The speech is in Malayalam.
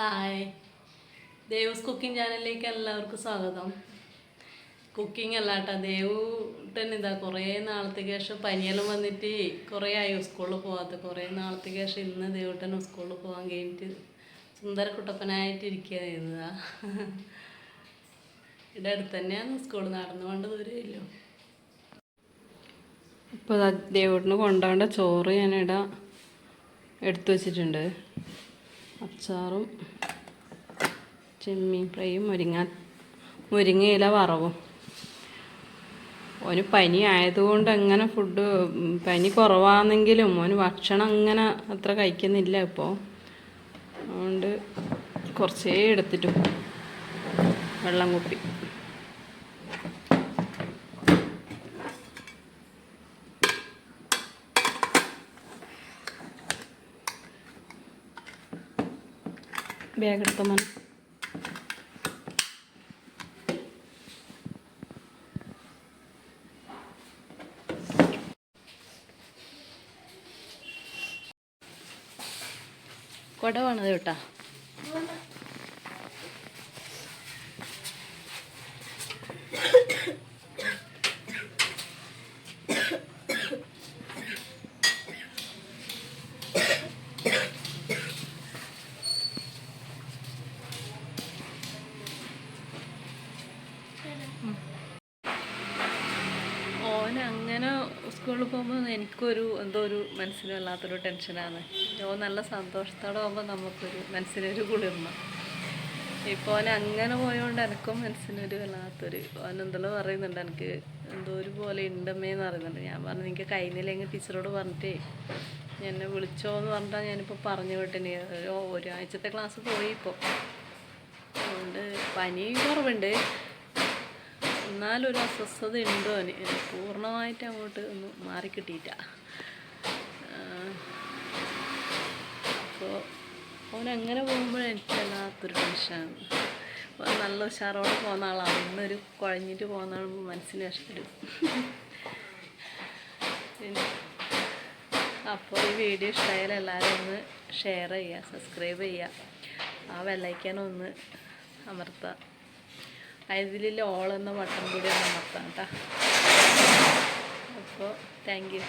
ഹായ് ദേവസ് കുക്കിംഗ് ചാനലിലേക്ക് എല്ലാവർക്കും സ്വാഗതം. കുക്കിംഗ് അല്ല കേട്ടോ തന്നെ ഇതാ കുറേ നാളത്തേക്ക് ശേഷം പനിയെല്ലാം വന്നിട്ട് കുറേ ആയി സ്കൂളിൽ പോകാത്ത കുറേ നാളത്തേക്ക് ശേഷം ഇന്ന് ദേവൂട്ടൻ സ്കൂളിൽ പോകാൻ കഴിഞ്ഞിട്ട് സുന്ദര കുട്ടപ്പനായിട്ട് ഇരിക്കുന്നതാ ഇവിടെ അടുത്ത് തന്നെയാണ് സ്കൂൾ നടന്നുകൊണ്ട് ദൂരമില്ലോ ഇപ്പോൾ ദേവൂട്ടിന് കൊണ്ടുപോകേണ്ട ചോറ് ഞാനിവിടെ എടുത്തു വച്ചിട്ടുണ്ട്. അച്ചാറും ചെമ്മീൻ ഫ്രൈയും മുരിങ്ങ മുരിങ്ങയില വറവും. ഓന് പനി ആയതുകൊണ്ട് അങ്ങനെ ഫുഡ് പനി കുറവാണെങ്കിലും ഓന് ഭക്ഷണം അങ്ങനെ അത്ര കഴിക്കുന്നില്ല ഇപ്പോൾ അതുകൊണ്ട് കുറച്ചേ എടുത്തിട്ടു വെള്ളം കുപ്പി. ബാഗ് എടുത്ത മന കുടവാണത് കേട്ടാ. അങ്ങനെ സ്കൂളിൽ പോകുമ്പോൾ എനിക്കൊരു എന്തോ ഒരു മനസ്സിന് വല്ലാത്തൊരു ടെൻഷനാണ്. ഓ നല്ല സന്തോഷത്തോടെ പോകുമ്പോൾ നമുക്കൊരു മനസ്സിനൊരു കുളിർമ. ഇപ്പോൾ ഓൻ അങ്ങനെ പോയതുകൊണ്ട് എനിക്കും മനസ്സിനൊരു വല്ലാത്തൊരു അവൻ എന്തെല്ലാം പറയുന്നുണ്ട് എനിക്ക് എന്തോ ഒരു പോലെ ഉണ്ടമ്മേന്ന് പറയുന്നുണ്ട്. ഞാൻ പറഞ്ഞു എനിക്ക് കഴിഞ്ഞില്ലെങ്കിൽ ടീച്ചറോട് പറഞ്ഞിട്ടേ എന്നെ വിളിച്ചോ എന്ന് പറഞ്ഞിട്ടാണ് ഞാനിപ്പോൾ പറഞ്ഞു വിട്ടിന്. ഒരു ഒരാഴ്ചത്തെ ക്ലാസ് പോയി ഇപ്പോൾ അതുകൊണ്ട് പനി കുറവുണ്ട്. എന്നാലൊരു അസ്വസ്ഥത ഉണ്ടോ അവന് പൂർണമായിട്ട് അങ്ങോട്ട് ഒന്ന് മാറിക്കിട്ടിയിട്ട. അപ്പോൾ അങ്ങനെ പോകുമ്പോൾ എനിക്ക് വല്ലാത്തൊരു ടെൻഷനാണ്. അപ്പോൾ നല്ല ഉഷാറോടെ പോകുന്ന ആളാണ്. ഇന്നൊരു കുഴഞ്ഞിട്ട് പോകുന്ന ആൾ മനസ്സിന് ഇഷ്ടപ്പെടും അപ്പോൾ ഈ വീഡിയോ ഇഷ്ടമായാലും എല്ലാവരും ഒന്ന് ഷെയർ ചെയ്യുക സബ്സ്ക്രൈബ് ചെയ്യുക. ആ വെള്ളയ്ക്കാനൊന്ന് അമർത്തുക. അതിൽ ഓൾ എന്ന ബട്ടൺ കൂടി ഒന്ന് അമർത്താം കേട്ടോ അപ്പോൾ താങ്ക് യു